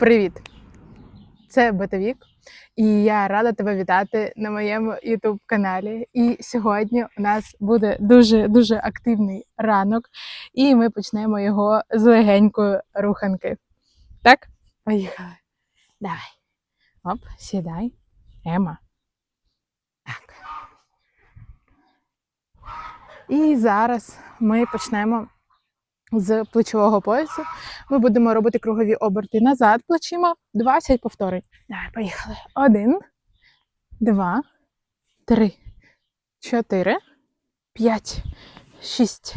Привіт! Це Бетовік, і я рада тебе вітати на моєму youtube каналі. І сьогодні у нас буде дуже дуже активний ранок, і ми почнемо його з легенької руханки. Так? Поїхали. Давай. Оп, сідай. Ема. Так. І зараз ми почнемо з плечового поясу. Ми будемо робити кругові оберти назад плечима. 20 повторень. Давай, поїхали. Один, два, три, чотири, п'ять, шість,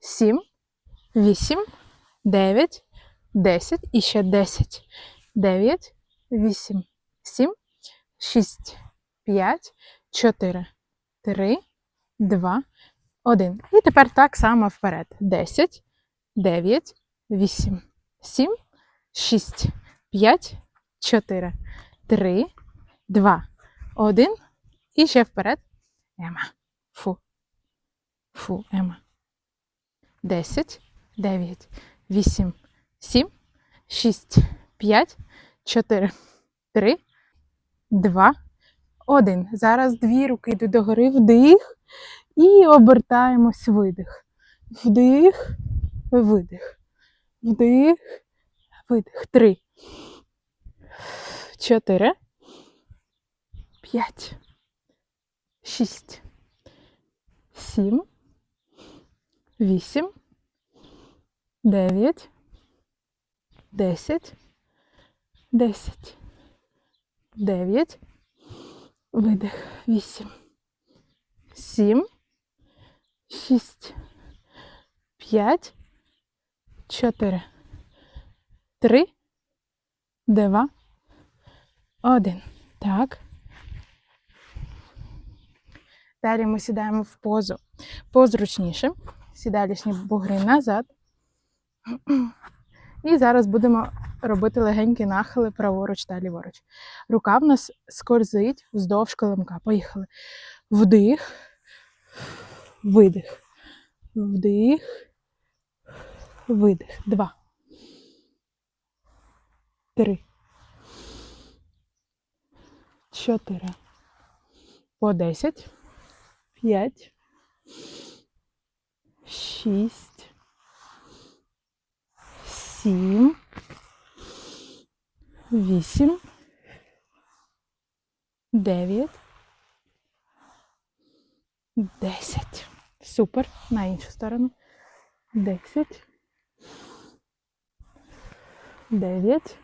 сім, вісім, дев'ять, десять. І ще десять. Дев'ять, вісім, сім, шість, п'ять, чотири, три, два, один. І тепер так само вперед. Десять. 9, 8, 7, 6, 5, 4, 3, 2, 1. І ще вперед. Ема. Фу. Фу, Ема. 10, 9, 8, 7, 6, 5, 4, 3, 2, 1. Зараз дві руки йдуть догори, вдих. І обертаємось видих. Вдих видих. Вдих, видих. Три. Чотири. П'ять. Шість. Сім. Вісім. Дев'ять. Десять. Десять. Дев'ять. Видих. Вісім. Сім. Шість. П'ять. Чотири. Три. Два. Один. Так. Далі ми сідаємо в позу позручніше. Сідалішні бугри назад. І зараз будемо робити легенькі нахили праворуч та ліворуч. Рука в нас скользить вздовж колемка. Поїхали. Вдих. Видих. Вдих. Видих. Два. Три. Чотири. По десять. П'ять. Шість. Сім. Вісім. Дев'ять. Десять. Супер. На іншу сторону. Десять. Дев'ять.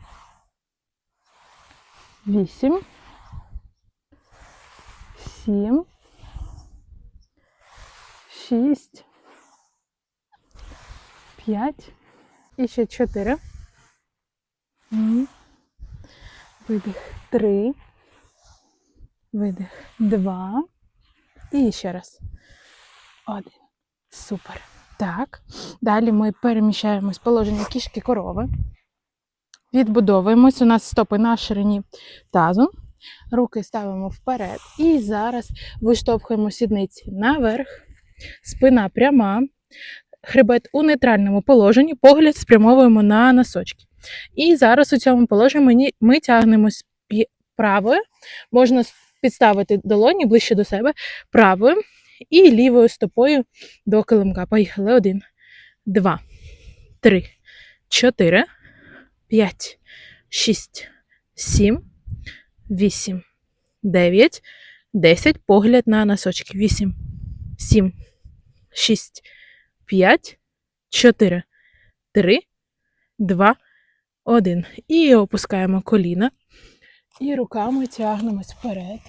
Вісім. Сім. Шість. П'ять. І ще чотири. Видих. Три. Видих. Два. І ще раз. Один. Супер. Так. Далі ми переміщаємось положення кішки корови. Відбудовуємось. У нас стопи на ширині тазу. Руки ставимо вперед. І зараз виштовхуємо сідниці наверх. Спина пряма. Хребет у нейтральному положенні, погляд спрямовуємо на носочки. І зараз у цьому положенні ми, тягнемось правою. Можна підставити долоні ближче до себе правою і лівою стопою до килимка. Поїхали. Один, два, три, чотири, п'ять, шість, сім, вісім, дев'ять, десять. Погляд на носочки. Вісім, сім, шість, п'ять, чотири, три, два, один. І опускаємо коліна. І руками тягнемось вперед.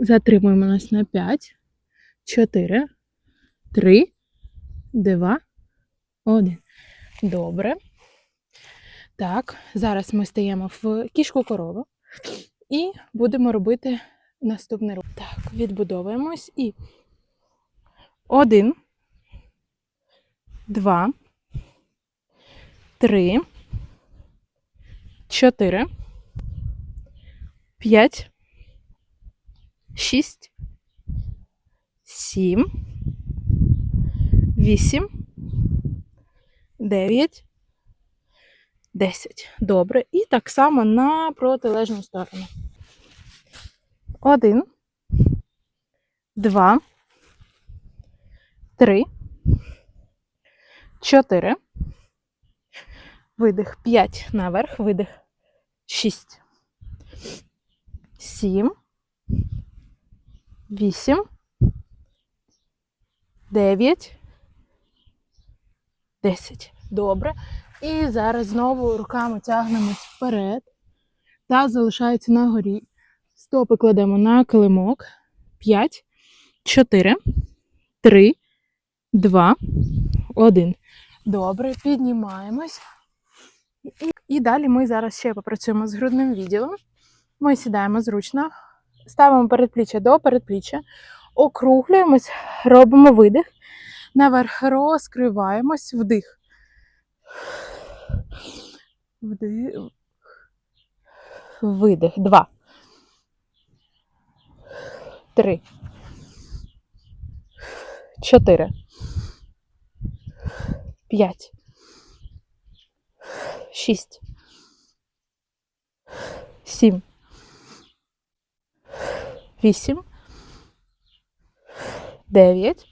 Затримуємо нас на 5, 4, 3, 2, 1. Добре. Так, зараз ми стаємо в кішку корову і будемо робити наступний рух. Так, відбудовуємось і один, два, три, чотири, п'ять, шість, сім, вісім, 9, 10. Добре. І так само на протилежну сторону. 1, 2, 3, 4. Видих 5 наверх, видих 6. 7, 8, 9, 10. Добре. І зараз знову руками тягнемось вперед. Таз залишається на горі. Стопи кладемо на килимок. 5, 4, 3, 2, 1. Добре, піднімаємось. І, і далі ми зараз ще попрацюємо з грудним відділом. Ми сідаємо зручно, ставимо передпліччя до передпліччя, округлюємось, робимо видих. Наверх розкриваємось, вдих. Вдих. Видих. Два. Три. Чотири. П'ять. Шість. Сім. Вісім. Дев'ять.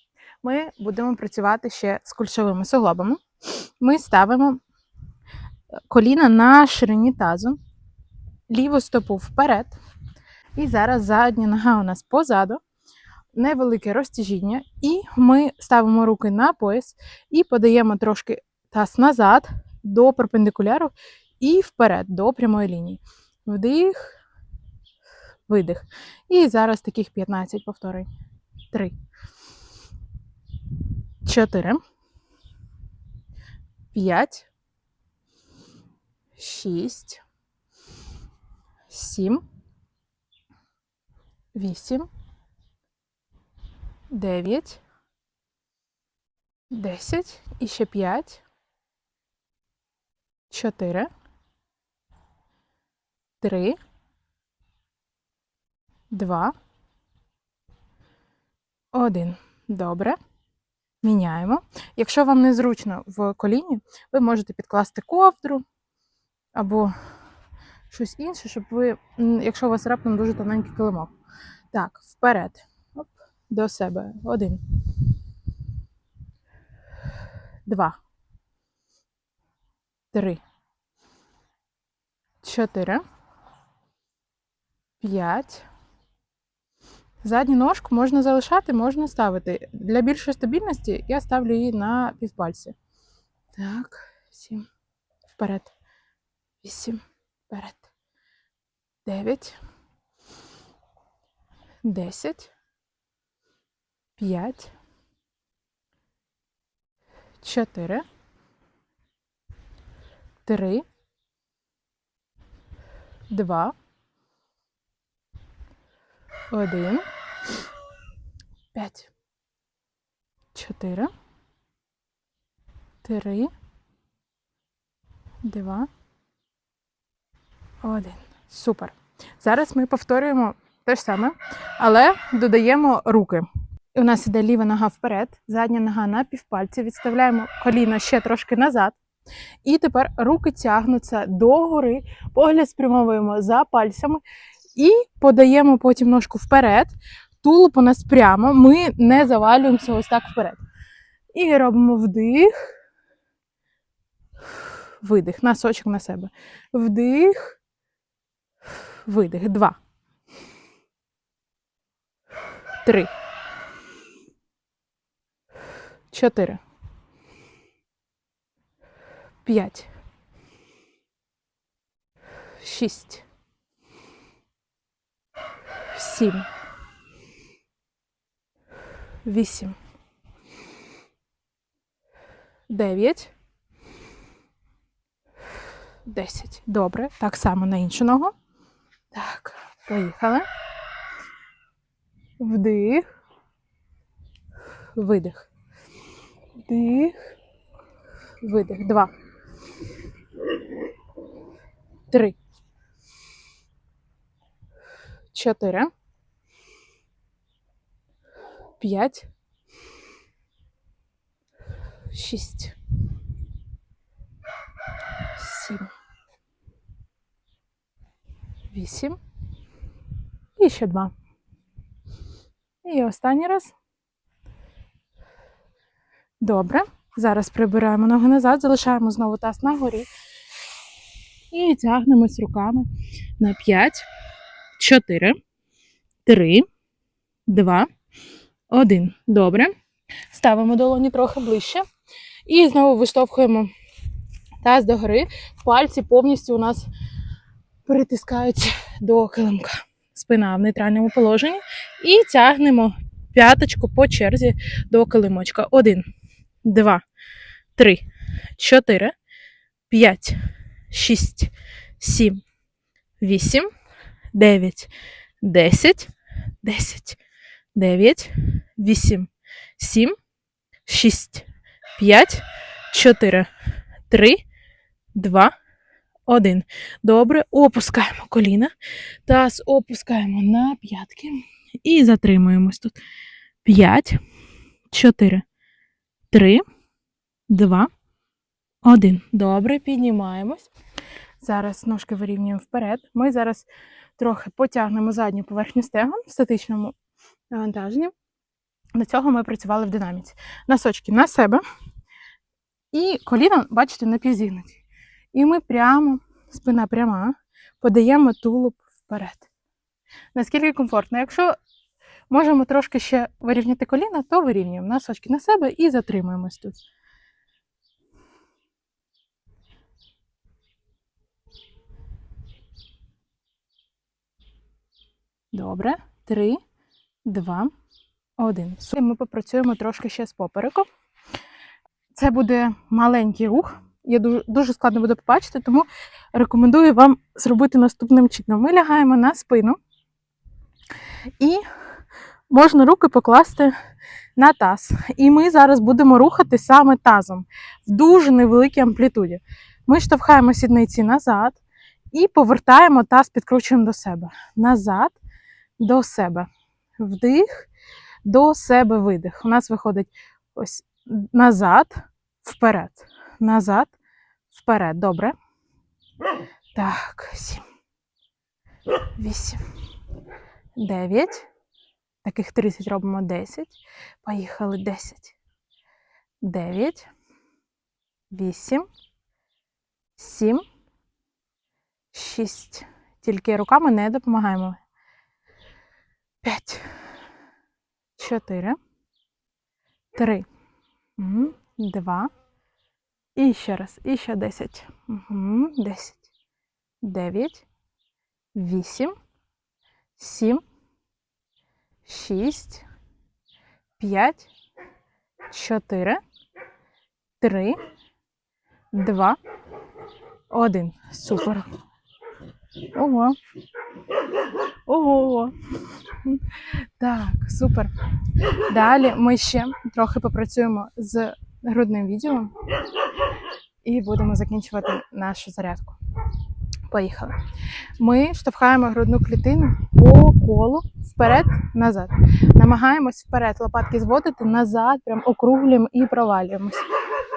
ми будемо працювати ще з кульшовими суглобами. Ми ставимо коліна на ширині тазу, ліву стопу вперед. І зараз задня нога у нас позаду, невелике розтяжіння. І ми ставимо руки на пояс і подаємо трошки таз назад до перпендикуляру і вперед до прямої лінії. Вдих, видих. І зараз таких 15 повторень. 3, 4, 5, 6, 7, 8, 9, 10 і ще 5, 4, 3, 2, 1. Добре. Міняємо. Якщо вам незручно в коліні, ви можете підкласти ковдру або щось інше, щоб ви, якщо у вас раптом дуже тоненький килимок. Так, вперед. Оп, до себе. Один. Два. Три. Чотири. П'ять. Задню ножку можна залишати, можна ставити. Для більшої стабільності я ставлю її на півпальці. Так, сім. Вперед. Вісім. Вперед. Дев'ять. Десять. П'ять. Чотири. Три. Два. Один. П'ять. Чотири. Три. Два. Один. Супер. Зараз ми повторюємо те ж саме, але додаємо руки. І у нас іде ліва нога вперед, задня нога на півпальці. Відставляємо коліна ще трошки назад. І тепер руки тягнуться догори, погляд спрямовуємо за пальцями і подаємо потім ножку вперед. Тулуб у нас прямо, ми не завалюємося ось так вперед. І робимо вдих, видих, носочок на себе. Вдих, видих. Два. Три. Чотири. П'ять. Шість. Сім. Вісім. дев'ять, десять. Добре. Так само на іншу ногу. Так, поїхали. Вдих. Видих. Вдих. Видих. Два. Три. Чотири. П'ять. Шість. Сім. Вісім. І ще два. І останній раз. Добре. Зараз прибираємо ноги назад, залишаємо знову таз на горі. І тягнемось руками на 5, 4, 3, 2, 1. Добре. Ставимо долоні трохи ближче. І знову виштовхуємо таз догори. Пальці повністю у нас притискаються до килимка. Спина в нейтральному положенні. І тягнемо п'яточку по черзі до килимочка. Один, два, три, чотири, п'ять, шість, сім, вісім, дев'ять, десять, десять, дев'ять, вісім, сім, шість, п'ять, чотири, три, два, один. Добре, опускаємо коліна. Таз опускаємо на п'ятки. І затримуємось тут. П'ять, чотири, три, два, один. Добре, піднімаємось. Зараз ножки вирівнюємо вперед. Ми зараз трохи потягнемо задню поверхню стегон в статичному навантаженні. До цього ми працювали в динаміці. Носочки на себе. І коліна, бачите, напівзігнуті. І ми прямо, спина пряма, подаємо тулуб вперед. Наскільки комфортно. Якщо можемо трошки ще вирівняти коліна, то вирівнюємо носочки на себе і затримуємось тут. Добре. Три, два, один. Ми попрацюємо трошки ще з попереком. Це буде маленький рух. Я дуже, дуже складно буде побачити, тому рекомендую вам зробити наступним чином. Ми лягаємо на спину і можна руки покласти на таз. І ми зараз будемо рухати саме тазом в дуже невеликій амплітуді. Ми штовхаємо сідниці назад і повертаємо таз, підкручуємо до себе. Назад, до себе. Вдих, до себе видих. У нас виходить ось назад, вперед. Назад, вперед. Добре. Так, сім. Вісім. Дев'ять. Таких 30 робимо 10. Поїхали 10. 9. 8. 7. 6. Тільки руками не допомагаємо. 5. 4. 3. 2. І ще раз. І ще 10. Угу. 10. 9. 8. 7. 6, 5, 4, 3, 2, 1. Супер. Ого. Ого. Так, супер. Далі ми ще трохи попрацюємо з грудним відділом і будемо закінчувати нашу зарядку. Поїхали. Ми штовхаємо грудну клітину по колу вперед, назад. Намагаємось вперед лопатки зводити назад, прям округлюємо і провалюємось.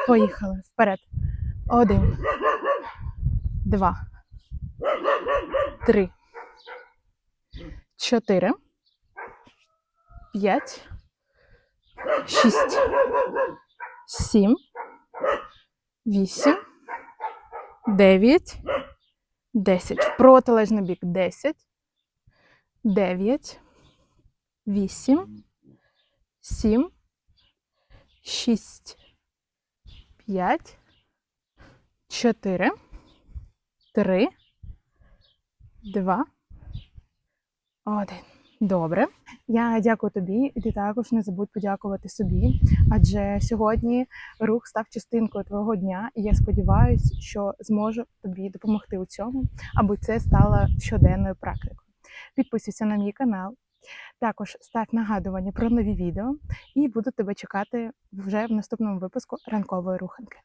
Поїхали. Вперед. Один. Два. Три. Чотири. П'ять. Шість. Сім. Вісім. Дев'ять. 10. В протилежний бік 10, 9, 8, 7, 6, 5, 4, 3, 2, 1. Добре, я дякую тобі, і ти також не забудь подякувати собі. Адже сьогодні рух став частинкою твого дня, і я сподіваюся, що зможу тобі допомогти у цьому, аби це стало щоденною практикою. Підписуйся на мій канал, також став нагадування про нові відео, і буду тебе чекати вже в наступному випуску ранкової руханки.